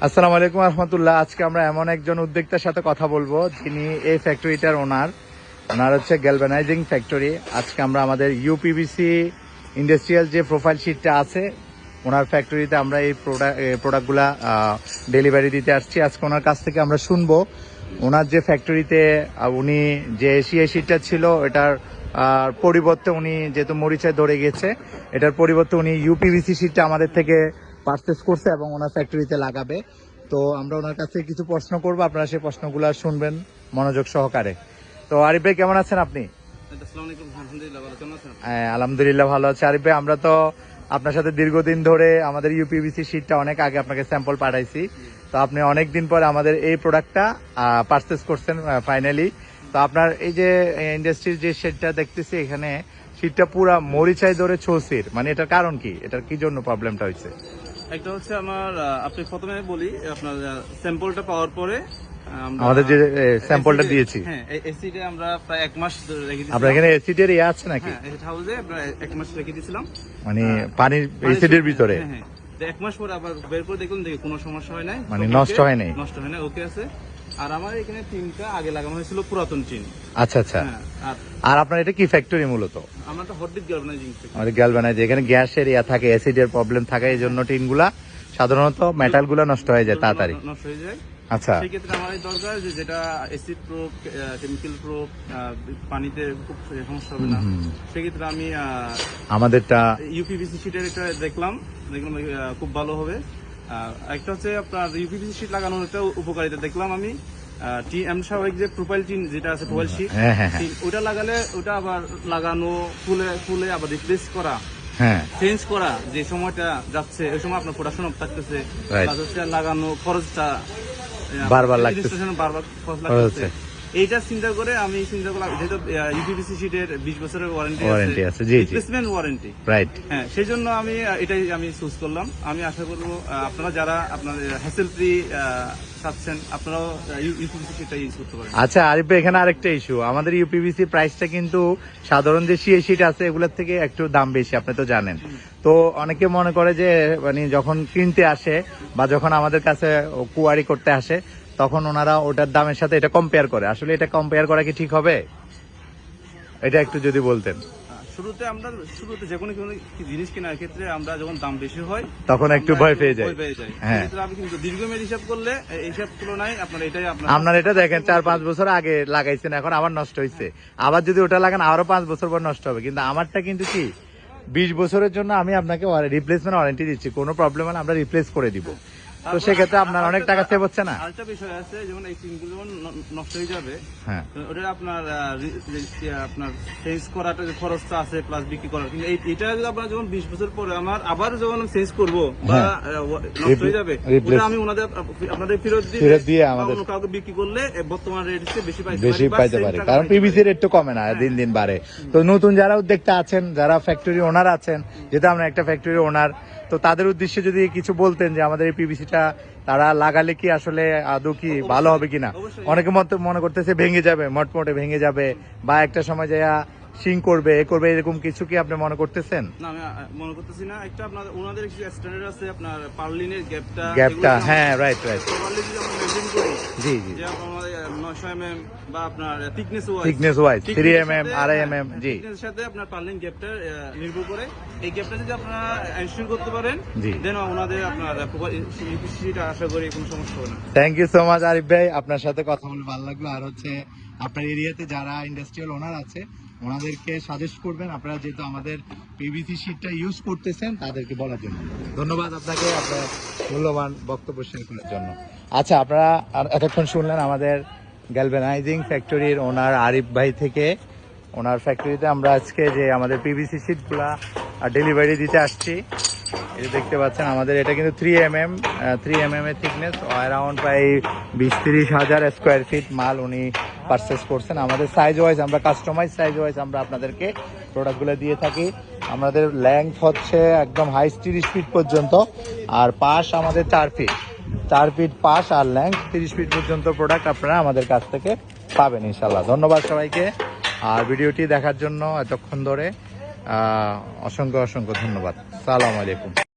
আসসালামু আলাইকুম রহমতুল্লাহ আজকে আমরা এমন একজন উদ্যোক্তার সাথে কথা বলব যিনি এই ফ্যাক্টরিটার ওনার। ওনার হচ্ছে গ্যালভানাইজিং ফ্যাক্টরি আজকে আমরা আমাদের ইউপিবিসি ইন্ডাস্ট্রিয়াল যে প্রোফাইল শিটটা আছে ওনার ফ্যাক্টরিতে আমরা এই প্রোডাক্টগুলা ডেলিভারি দিতে আসছি। আজকে ওনার কাছ থেকে আমরা শুনব ওনার যে ফ্যাক্টরিতে উনি যে এসিআই শিটটা ছিল এটার আহ, পরিবর্তে উনি যেহেতু মরিচায় ধরে গেছে এটার পরিবর্তে উনি ইউপিভিসি শিটটা আমাদের থেকে পারচেস করছে এবং ওনার ফ্যাক্টরিতে লাগাবে। তো আমরা ওনার কাছে কিছু প্রশ্ন করব আপনারা সেই প্রশ্নগুলো শুনবেন মনোযোগ সহকারে। তো আরিফ ভাই কেমন আছেন আপনি? আলহামদুলিল্লাহ ভালো হ্যাঁ, আলহামদুলিল্লাহ ভালো আছে। আরিফ ভাই আমরা তো আপনার সাথে দীর্ঘদিন ধরে আমাদের ইউপিভিসি শিটটা অনেক আগে আপনাকে স্যাম্পল পাঠাইছি। তো আপনি অনেক দিন পরে আমাদের এই প্রোডাক্টটা পারচেস করছেন ফাইনালি তো আপনার এই যে ইন্ডাস্ট্রির যে শেডটা দেখতেছি এখানে শীতটা পুরা মরিচাই ধরে ছৌসির মানে এটার কারণ কি? এটার কি জন্য প্রবলেমটা হয়েছে একটা হচ্ছে আমার আপনি প্রথমে বলি আপনার স্যাম্পলটা পাওয়ার পরে আমরা আমাদের যে স্যাম্পলটা দিয়েছি। হ্যাঁ এসিডে আমরা প্রায় এক মাস রেখে দিয়েছিলাম। আপনার এখানে এসিডের ইয়ে আছে নাকি? হ্যাঁ এসিড হাউসে আমরা এক মাস রেখে দিয়েছিলাম। মানে পানির এসিডের ভিতরে? হ্যাঁ হ্যাঁ। এক মাস পর আবার বের করে দেখলাম দেখি কোনো সমস্যা হয় নাই। মানে নষ্ট হয় নাই? নষ্ট হয় না ওকে আছে। আর আমার এখানে টিনটা আগে লাগানো হয়েছিল পুরাতন টিন। আচ্ছা আচ্ছা। হ্যাঁ আর আপনার এটা কি ফ্যাক্টরি মূলত? আমার তো হটডিট গার্বানাইজিং আমাদের গ্যালভানাইজ এখানে গ্যাসের ইয়া থাকে অ্যাসিডের প্রবলেম থাকে এই জন্য টিনগুলা সাধারণত মেটালগুলো নষ্ট হয়ে যায় তাড়াতাড়ি নষ্ট হয়ে যায়। আচ্ছা। সেই ক্ষেত্রে আমার দরকার যে যেটা অ্যাসিড প্রুফ কেমিক্যাল প্রুফ পানিতে খুব সমস্যা হবে না। সেক্ষেত্রে আমি আমাদেরটা ইউপিভিসি শিটের এটা দেখলাম। দেখলাম খুব ভালো হবে। একটা হচ্ছে আপনার ইউপিভিসি শিট লাগানোর একটা উপকারিতা দেখলাম আমি টি এম স্বাভাবিক যে প্রোফাইল টিন যেটা আছে প্রোফাইল শিট হ্যাঁ হ্যাঁ হ্যাঁ ওটা লাগালে ওটা আবার লাগানো খুলে খুলে আবার রিপ্লেস করা হ্যাঁ চেঞ্জ করা যে সময়টা যাচ্ছে ওই সময় আপনার প্রোডাকশন থাকতেছে. লাগানো খরচটা বারবার লাগতেছে। বারবার খরচ লাগতেছে। এইটা চিন্তা করে আমি চিন্তা করলাম যেহেতু ইউপিপিসি শিটের বিশ বছরের ওয়ারেন্টি Warranty আছে, জি। রিপ্লেসমেন্ট ওয়ারেন্টি রাইট হ্যাঁ সেই জন্য আমি এটাই আমি চুজ করলাম। আমি আশা করব আপনারা যারা আপনার হ্যাসেল ফ্রি চাচ্ছেন আপনারাও শিটটা ইউজ করতে পারেন। আচ্ছা আরিফ এখানে আরেকটা ইস্যু আমাদের ইউপিভিসি প্রাইসটা কিন্তু সাধারণ যে সিএ শিট আছে এগুলোর থেকে একটু দাম বেশি আপনি তো জানেন। তো অনেকে মনে করে যে মানে যখন কিনতে আসে বা যখন আমাদের কাছে কুয়ারি করতে আসে তখন ওনারা ওটার দামের সাথে এটা কম্পেয়ার করে। আসলে এটা কম্পেয়ার করা কি ঠিক হবে? এটা একটু যদি বলতেন। শুরুতে আমরা শুরুতে যে কোনো জিনিস কেনার ক্ষেত্রে আমরা যখন দাম বেশি হয় তখন একটু ভয় পেয়ে যাই। হ্যাঁ। কিন্তু দীর্ঘমেয়াদী হিসাব করলে হিসাব তুলনায় আপনার এটাই আপনার আপনার এটা দেখেন চার পাঁচ বছর আগে লাগাইছেন এখন আবার নষ্ট হয়েছে আবার যদি ওটা লাগান আরও পাঁচ বছর পর নষ্ট হবে। কিন্তু আমারটা কিন্তু কি? বিশ বছরের জন্য আমি আপনাকে রিপ্লেসমেন্ট ওয়ারেন্টি দিচ্ছি। কোনো প্রবলেম হলে আমরা রিপ্লেস করে দিব। তো সেক্ষেত্রে আপনার অনেক টাকা সেভ হচ্ছে না? আরেকটা বিষয় আছে যেমন এই টিনগুলো নষ্ট হয়ে যাবে। হ্যাঁ। ওটা আপনার আপনার চেঞ্জ করাটা যে খরচটা আছে প্লাস বিক্রি করার। কিন্তু এটা যদি আপনার যখন বিশ বছর পরে আমার আবার যখন চেঞ্জ করব বা হ্যাঁ। নষ্ট হয়ে যাবে ওটা আমি ওনাদের আপনাদের ফেরত দিয়ে ফেরত দিয়ে আমাদের- কাউকে বিক্রি করলে বর্তমান রেট বেশি পাইতে বেশি পাইতে পারে। কারণ পিভিসি রেট তো কমে না দিন দিন বাড়ে। তো নতুন যারা উদ্যোক্তা আছেন যারা ফ্যাক্টরি ওনার আছেন যেটা আমরা একটা ফ্যাক্টরি ওনার তো তাদের উদ্দেশ্যে যদি কিছু বলতেন যে আমাদের এই পিভিসিটা তারা লাগালে কি আসলে আদৌ কি ভালো হবে কিনা। অনেকে মনে করতেছে ভেঙে যাবে মটমটে ভেঙে যাবে বা একটা সময় যায় সিং করবে এ করবে এরকম কিছু কি আপনি মনে করতেছেন? না আমি মনে করতেছি না। একটা আপনার ওনাদের কিছু স্ট্যান্ডার্ড আছে আপনার পার্লিনের গ্যাপটা গ্যাপটা হ্যাঁ রাইট রাইট পার্লি যদি আমরা মেনটেন করি জি জি। যে আমাদের নয়শো এমএম বা আপনার থিকনেস Thickness wise, 3 mm, আড়াই mm, জি। থিকনেস সাথে আপনার পার্লিং গ্যাপটা নির্ভর করে। এই গ্যাপটা যদি আপনারা এনশিওর করতে পারেন জি। দেন ওনাদের আপনার ইউপিসিটা আশা করি কোনো সমস্যা হবে না। Thank you so much Arif ভাই। আপনার সাথে কথা বলে ভালো লাগল। আর হচ্ছে আপনার এরিয়াতে যারা ইন্ডাস্ট্রিয়াল ওনার আছে ওনাদেরকে সাজেস্ট করবেন। আপনারা যেহেতু আমাদের পিভিসি শিটটা ইউজ করতেছেন, তাদেরকে বলার জন্য। ধন্যবাদ আপনাকে আপনার মূল্যবান বক্তব্য শেয়ার করার জন্য। আচ্ছা আপনারা এতক্ষণ শুনলেন আমাদের গ্যালভেনাইজিং ফ্যাক্টরির ওনার আরিফ ভাই থেকে। ওনার ফ্যাক্টরিতে আমরা আজকে যে আমাদের পিভিসি শিটগুলা ডেলিভারি দিতে আসছি। দেখতে পাচ্ছেন, আমাদের এটা কিন্তু three M M three M M এর থিকনেস অ্যারাউন্ড প্রায় বিশ তিরিশ হাজার স্কোয়ার ফিট মাল উনি পারচেস করছেন। আমাদের সাইজ ওয়াইজ আমরা কাস্টমাইজ সাইজ ওয়াইজ আমরা আপনাদেরকে প্রোডাক্টগুলো দিয়ে থাকি। আমাদের লেংথ হচ্ছে একদম হাইস তিরিশ ফিট পর্যন্ত, আর পাশ আমাদের চার ফিট চার ফিট পাশ আর লেংথ তিরিশ ফিট পর্যন্ত প্রোডাক্ট আপনারা আমাদের কাছ থেকে পাবেন ইনশাল্লাহ ধন্যবাদ সবাইকে। আর ভিডিওটি দেখার জন্য এতক্ষণ ধরে অসংখ্য অসংখ্য ধন্যবাদ। সালাম আলাইকুম।